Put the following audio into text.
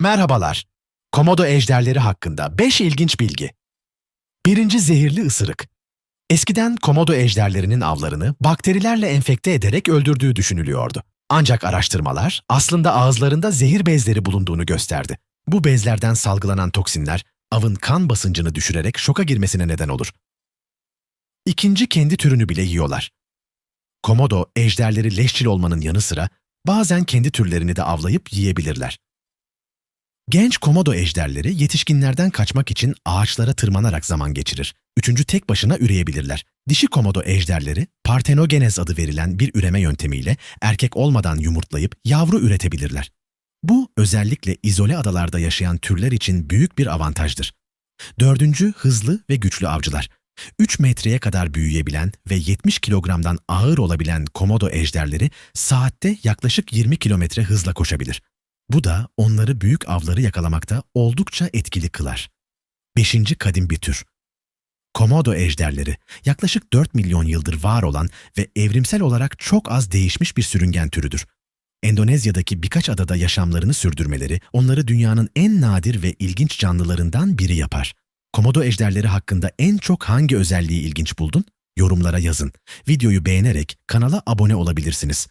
Merhabalar. Komodo ejderleri hakkında 5 ilginç bilgi. Birinci zehirli ısırık. Eskiden komodo ejderlerinin avlarını bakterilerle enfekte ederek öldürdüğü düşünülüyordu. Ancak araştırmalar aslında ağızlarında zehir bezleri bulunduğunu gösterdi. Bu bezlerden salgılanan toksinler avın kan basıncını düşürerek şoka girmesine neden olur. İkinci kendi türünü bile yiyorlar. Komodo ejderleri leşçil olmanın yanı sıra bazen kendi türlerini de avlayıp yiyebilirler. Genç komodo ejderleri yetişkinlerden kaçmak için ağaçlara tırmanarak zaman geçirir. Üçüncü tek başına üreyebilirler. Dişi komodo ejderleri partenogenez adı verilen bir üreme yöntemiyle erkek olmadan yumurtlayıp yavru üretebilirler. Bu özellikle izole adalarda yaşayan türler için büyük bir avantajdır. Dördüncü hızlı ve güçlü avcılar. 3 metreye kadar büyüyebilen ve 70 kilogramdan ağır olabilen komodo ejderleri saatte yaklaşık 20 kilometre hızla koşabilir. Bu da onları büyük avları yakalamakta oldukça etkili kılar. Beşinci kadim bir tür. Komodo ejderleri yaklaşık 4 milyon yıldır var olan ve evrimsel olarak çok az değişmiş bir sürüngen türüdür. Endonezya'daki birkaç adada yaşamlarını sürdürmeleri onları dünyanın en nadir ve ilginç canlılarından biri yapar. Komodo ejderleri hakkında en çok hangi özelliği ilginç buldun? Yorumlara yazın. Videoyu beğenerek kanala abone olabilirsiniz.